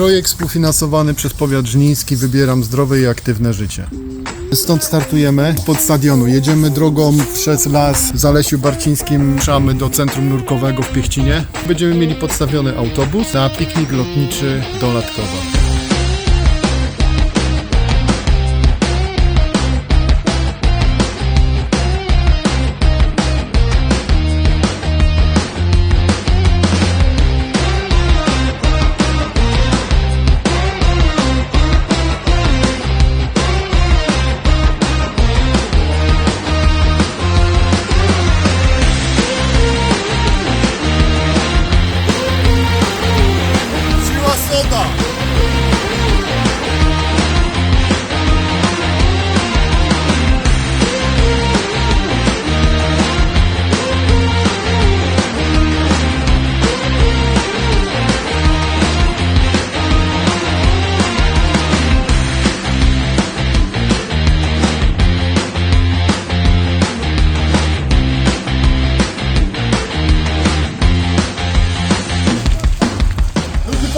Projekt współfinansowany przez powiat żniński Wybieram zdrowe i aktywne życie. Stąd startujemy pod stadionu. Jedziemy drogą przez las w Zalesiu Barcińskim, ruszamy do centrum nurkowego w Piechcinie. Będziemy mieli podstawiony autobus na piknik lotniczy do Latkowa.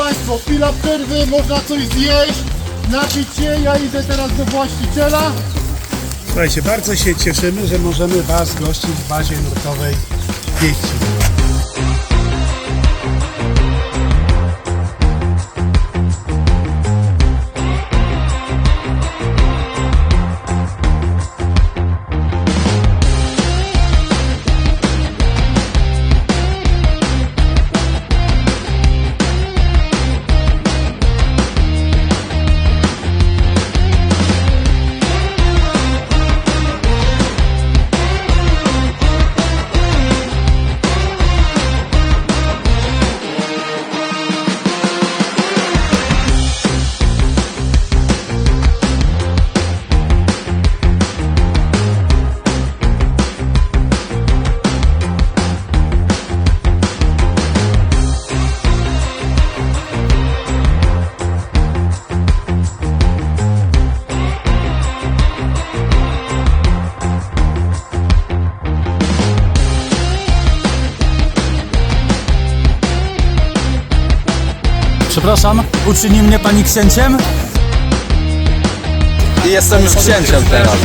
Państwo, chwila przerwy, można coś zjeść, napić się, ja idę teraz do właściciela. Słuchajcie, bardzo się cieszymy, że możemy Was gościć w bazie nurkowej w Przepraszam, uczyni mnie pani księciem? I jestem już księciem teraz.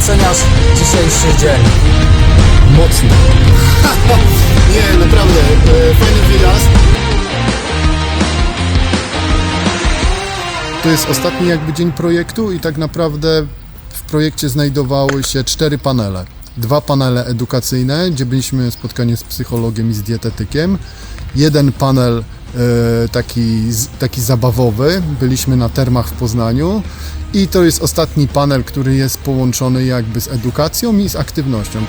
Oceniasz dzisiejszy dzień? Mocno. Nie, naprawdę, e, fajny wyjazd. To jest ostatni jakby dzień projektu i tak naprawdę w projekcie znajdowały się cztery panele. Dwa panele edukacyjne, gdzie byliśmy spotkanie z psychologiem i z dietetykiem. Jeden panel e, taki, taki zabawowy, byliśmy na termach w Poznaniu. I to jest ostatni panel, który jest połączony jakby z edukacją i z aktywnością.